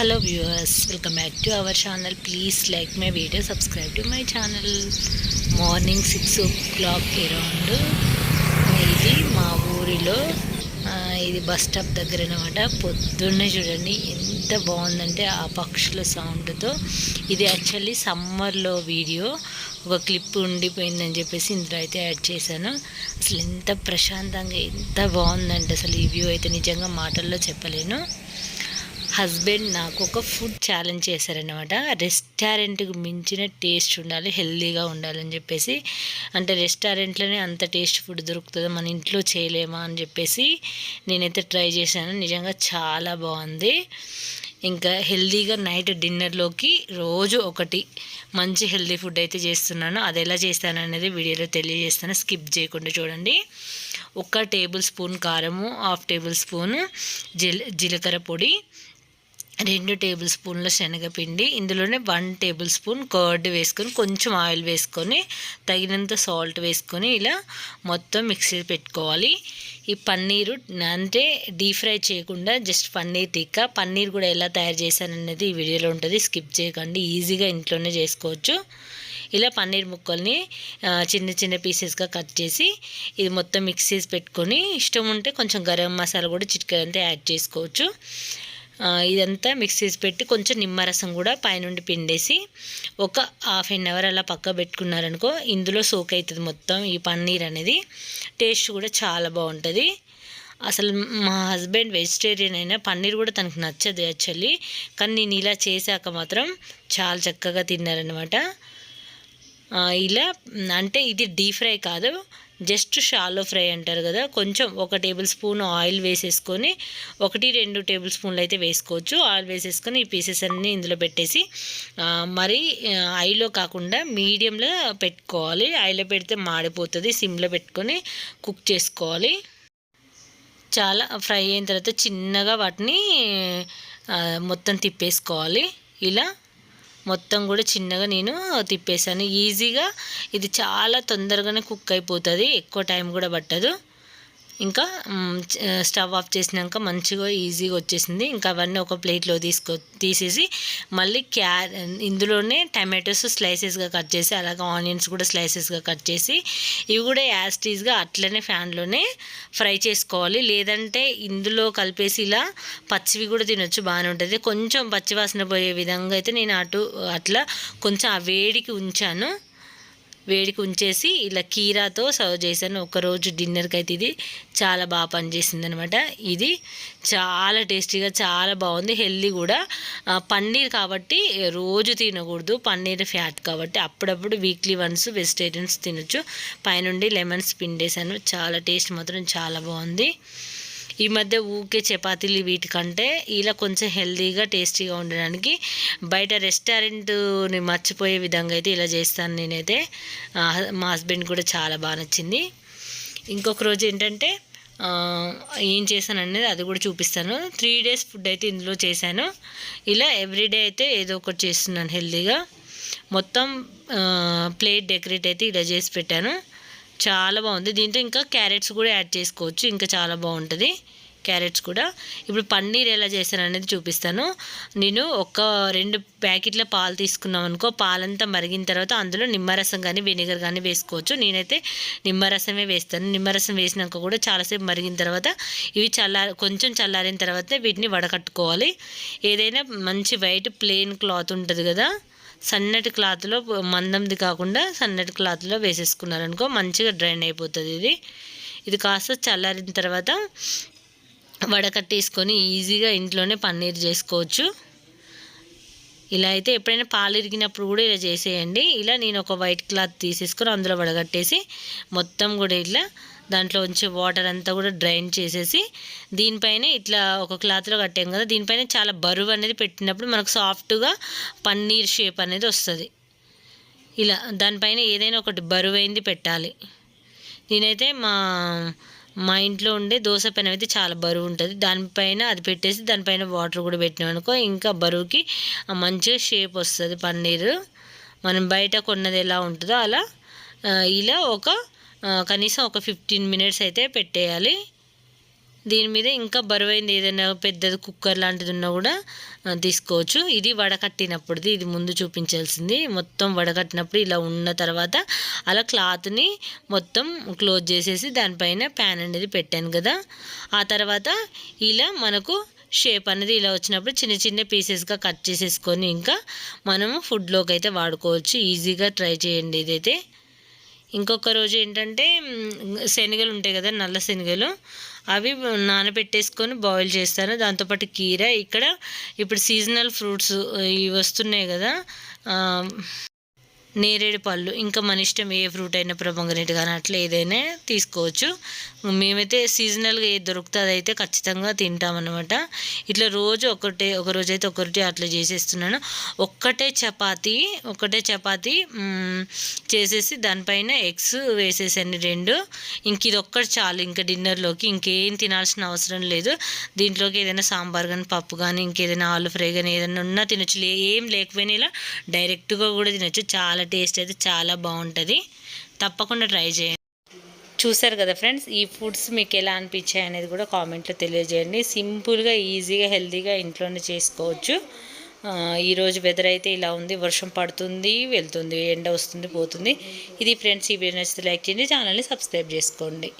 Hello viewers welcome back to our channel please like my video subscribe to my channel morning six o'clock around ఇది మా ఊరిలో ఇది bus stop దగ్గర అనమాట పొద్దున్నే చూడండి ఎంత బాగుందంటే ఆ పక్షుల సౌండ్తో ఇది యాక్చువల్లీ సమ్మర్లో వీడియో ఒక క్లిప్ ఉండిపోయిందని చెప్పేసి ఇందులో అయితే యాడ్ చేశాను. అసలు ఎంత ప్రశాంతంగా ఎంత బాగుందంటే అసలు ఈ వ్యూ అయితే నిజంగా మాటల్లో చెప్పలేను. హస్బెండ్ నాకు ఒక ఫుడ్ ఛాలెంజ్ చేశారనమాట రెస్టారెంట్కి మించిన టేస్ట్ ఉండాలి హెల్దీగా ఉండాలని చెప్పేసి. అంటే రెస్టారెంట్లోనే అంత టేస్ట్ ఫుడ్ దొరుకుతుందో మన ఇంట్లో చేయలేమా అని చెప్పేసి నేనైతే ట్రై చేశాను. నిజంగా చాలా బాగుంది. ఇంకా హెల్దీగా నైట్ డిన్నర్లోకి రోజు ఒకటి మంచి హెల్దీ ఫుడ్ అయితే చేస్తున్నాను. అది ఎలా చేస్తాను అనేది వీడియోలో తెలియజేస్తాను. స్కిప్ చేయకుండా చూడండి. ఒక టేబుల్ స్పూన్ కారము హాఫ్ టేబుల్ స్పూన్ జీల జీలకర్ర పొడి రెండు టేబుల్ స్పూన్ల శనగపిండి ఇందులోనే వన్ టేబుల్ స్పూన్ కర్డ్ వేసుకొని కొంచెం ఆయిల్ వేసుకొని తగినంత సాల్ట్ వేసుకొని ఇలా మొత్తం మిక్సీ పెట్టుకోవాలి. ఈ పన్నీరు అంటే డీప్ ఫ్రై చేయకుండా జస్ట్ పన్నీర్ టిక్కా. పన్నీర్ కూడా ఎలా తయారు చేశాననేది ఈ వీడియోలో ఉంటుంది. స్కిప్ చేయకండి. ఈజీగా ఇంట్లోనే చేసుకోవచ్చు. ఇలా పన్నీర్ ముక్కల్ని చిన్న చిన్న పీసెస్గా కట్ చేసి ఇది మొత్తం మిక్సీస్ పెట్టుకొని ఇష్టం ఉంటే కొంచెం గరం మసాలా కూడా చిటికెడంతా యాడ్ చేసుకోవచ్చు. ఇదంతా మిక్స్ చేసి పెట్టి కొంచెం నిమ్మరసం కూడా పైనుండి పిండేసి ఒక హాఫ్ అన్ అవర్ అలా పక్క పెట్టుకున్నారనుకో ఇందులో సోక్ అవుతుంది మొత్తం ఈ పన్నీర్ అనేది. టేస్ట్ కూడా చాలా బాగుంటుంది. అసలు మా హస్బెండ్ వెజిటేరియన్ అయినా పన్నీర్ కూడా తనకు నచ్చదు యాక్చువల్లీ కానీ నేను ఇలా చేశాక మాత్రం చాలా చక్కగా తిన్నారనమాట ఇలా అంటే ఇది డీప్ ఫ్రై కాదు. జస్ట్ షాలో ఫ్రై అంటారు కదా కొంచెం ఒక టేబుల్ స్పూన్ ఆయిల్ వేసేసుకొని ఒకటి రెండు టేబుల్ స్పూన్లు అయితే వేసుకోవచ్చు. ఆయిల్ వేసేసుకొని ఈ పీసెస్ అన్నీ ఇందులో పెట్టేసి మరి ఐలో కాకుండా మీడియంలో పెట్టుకోవాలి. ఐలో పెడితే మాడిపోతుంది సిమ్లో పెట్టుకొని కుక్ చేసుకోవాలి. చాలా ఫ్రై అయిన తర్వాత చిన్నగా వాటిని మొత్తం తిప్పేసుకోవాలి. ఇలా మొత్తం కూడా చిన్నగా నేను తిప్పేసాను ఈజీగా ఇది చాలా తొందరగానే కుక్ అయిపోతుంది. ఎక్కువ టైం కూడా పట్టదు. ఇంకా స్టవ్ ఆఫ్ చేసినాక మంచిగా ఈజీగా వచ్చేసింది. ఇంకా అవన్నీ ఒక ప్లేట్లో తీసుకో తీసేసి మళ్ళీ క్యా ఇందులోనే టమాటోస్ స్లైసెస్గా కట్ చేసి అలాగే ఆనియన్స్ కూడా స్లైసెస్గా కట్ చేసి ఇవి కూడా యాస్టీస్గా అట్లనే ఫ్యాన్లోనే ఫ్రై చేసుకోవాలి. లేదంటే ఇందులో కలిపేసి ఇలా పచ్చివి కూడా తినొచ్చు బాగానే ఉంటుంది. కొంచెం పచ్చివాసన పోయే విధంగా అయితే నేను అటు అట్లా కొంచెం ఆ వేడికి ఉంచాను. వేడికి ఉంచేసి ఇలా కీరాతో సర్వ్ చేశాను. ఒకరోజు డిన్నర్కి అయితే ఇది చాలా బాగా పనిచేసింది అనమాట ఇది చాలా టేస్టీగా చాలా బాగుంది. హెల్దీ కూడా. పన్నీర్ కాబట్టి రోజు తినకూడదు. పన్నీర్ ఫ్యాట్ కాబట్టి అప్పుడప్పుడు వీక్లీ వన్స్ వెజిటేరియన్స్ తినొచ్చు. పైనుండి లెమన్స్ పిండేసాను చాలా టేస్ట్ మాత్రం చాలా బాగుంది. ఈ మధ్య ఊకే చపాతీలు వీటికంటే ఇలా కొంచెం హెల్తీగా టేస్టీగా ఉండడానికి బయట రెస్టారెంట్ని మర్చిపోయే విధంగా అయితే ఇలా చేస్తాను నేనైతే. మా హస్బెండ్ కూడా చాలా బాగా నచ్చింది. ఇంకొక రోజు ఏంటంటే ఏం చేశాను అనేది అది కూడా చూపిస్తాను. త్రీ డేస్ ఫుడ్ అయితే ఇందులో చేశాను. ఇలా ఎవ్రీడే అయితే ఏదో ఒకటి చేస్తున్నాను హెల్తీగా మొత్తం ప్లేట్ డెకరేట్ అయితే ఇలా చేసి పెట్టాను. చాలా బాగుంది. దీంట్లో ఇంకా క్యారెట్స్ కూడా యాడ్ చేసుకోవచ్చు. ఇంకా చాలా బాగుంటుంది. క్యారెట్స్ కూడా. ఇప్పుడు పన్నీర్ ఎలా చేశాను అనేది చూపిస్తాను. నేను ఒక రెండు ప్యాకెట్ల పాలు తీసుకున్నాం అనుకో పాలంతా మరిగిన తర్వాత అందులో నిమ్మరసం కానీ వెనిగర్ కానీ వేసుకోవచ్చు. నేనైతే నిమ్మరసమే వేస్తాను. నిమ్మరసం వేసినాక కూడా చాలాసేపు మరిగిన తర్వాత ఇవి చల్లారి కొంచెం చల్లారిన తర్వాత వీటిని వడకట్టుకోవాలి. ఏదైనా మంచి వైట్ ప్లెయిన్ క్లాత్ ఉంటుంది కదా సన్నటి క్లాత్లో మందంది కాకుండా సన్నటి క్లాత్లో వేసేసుకున్నారనుకో మంచిగా డ్రైన్ అయిపోతుంది ఇది. ఇది కాస్త చల్లారిన తర్వాత వడకట్టేసుకొని ఈజీగా ఇంట్లోనే పన్నీర్ చేసుకోవచ్చు. ఇలా అయితే ఎప్పుడైనా పాలు ఇరిగినప్పుడు కూడా ఇలా చేసేయండి. ఇలా నేను ఒక వైట్ క్లాత్ తీసేసుకొని అందులో వడగట్టేసి మొత్తం కూడా ఇట్లా దాంట్లో ఉంచే వాటర్ అంతా కూడా డ్రైన్ చేసేసి దీనిపైన ఇట్లా ఒక క్లాత్లో కట్టాం కదా దీనిపైన చాలా బరువు అనేది పెట్టినప్పుడు మనకు సాఫ్ట్గా పన్నీర్ షేప్ అనేది వస్తుంది. ఇలా దానిపైన ఏదైనా ఒకటి బరువైంది పెట్టాలి. నేనైతే మా మా ఇంట్లో ఉండే దోశ పెనం అయితే చాలా బరువు ఉంటుంది. దానిపైన అది పెట్టేసి దానిపైన వాటర్ కూడా పెట్టినామనుకో ఇంకా బరువుకి మంచిగా షేప్ వస్తుంది పన్నీరు. మనం బయట కొన్నది ఎలా ఉంటుందో అలా ఇలా ఒక కనీసం ఒక ఫిఫ్టీన్ మినిట్స్ అయితే పెట్టేయాలి. దీని మీద ఇంకా బరువైంది ఏదైనా పెద్దది కుక్కర్ లాంటిది ఉన్నా కూడా తీసుకోవచ్చు. ఇది వడకట్టినప్పుడుది ఇది ముందు చూపించాల్సింది. మొత్తం వడకట్టినప్పుడు ఇలా ఉన్న తర్వాత అలా క్లాత్ని మొత్తం క్లోజ్ చేసేసి దానిపైన ప్యాన్ అనేది పెట్టాను కదా. ఆ తర్వాత ఇలా మనకు షేప్ అనేది ఇలా వచ్చినప్పుడు చిన్న చిన్న పీసెస్గా కట్ చేసేసుకొని ఇంకా మనము ఫుడ్లోకి అయితే వాడుకోవచ్చు. ఈజీగా ట్రై చేయండి ఇదైతే. ఇంకొక రోజు ఏంటంటే శనగలు ఉంటాయి కదా నల్ల శనగలు అవి నానబెట్టేసుకొని బాయిల్ చేస్తాను. దాంతోపాటు కీర ఇక్కడ ఇప్పుడు సీజనల్ ఫ్రూట్స్ ఇవి వస్తున్నాయి కదా నేరేడు పళ్ళు ఇంకా మన ఇష్టం ఏ ఫ్రూట్ అయినా ప్రొపంగనేట్ కానీ అట్లా ఏదైనా తీసుకోవచ్చు. మేమైతే సీజనల్గా ఏది దొరుకుతుంది అయితే ఖచ్చితంగా తింటామన్నమాట. ఇట్లా రోజు ఒకటే ఒక రోజు అయితే ఒకటి అట్లా చేసేస్తున్నాను. ఒక్కటే చపాతీ ఒకటే చపాతి చేసేసి దానిపైన ఎగ్స్ వేసేసాను రెండు. ఇంక ఇది ఒక్కటి చాలు ఇంకా డిన్నర్లోకి ఇంకేం తినాల్సిన అవసరం లేదు. దీంట్లోకి ఏదైనా సాంబార్ కానీ పప్పు కానీ ఇంకేదైనా ఆలు ఫ్రై కానీ ఏదైనా ఉన్నా తినొచ్చు. లే ఏం లేకపోయినా ఇలా డైరెక్ట్గా కూడా తినొచ్చు. చాలా టేస్ట్ అయితే చాలా బాగుంటుంది. తప్పకుండా ట్రై చేయండి. చూసారు కదా ఫ్రెండ్స్ ఈ ఫుడ్స్ మీకు ఎలా అనిపించాయి అనేది కూడా కామెంట్లో తెలియజేయండి. సింపుల్గా ఈజీగా హెల్తీగా ఇంట్లోనే చేసుకోవచ్చు. ఈరోజు వెదర్ అయితే ఇలా ఉంది. వర్షం పడుతుంది వెళ్తుంది ఎండ వస్తుంది పోతుంది. ఇది ఫ్రెండ్స్ ఈ వీడియో నచ్చితే లైక్ చేయండి ఛానల్ని సబ్స్క్రైబ్ చేసుకోండి.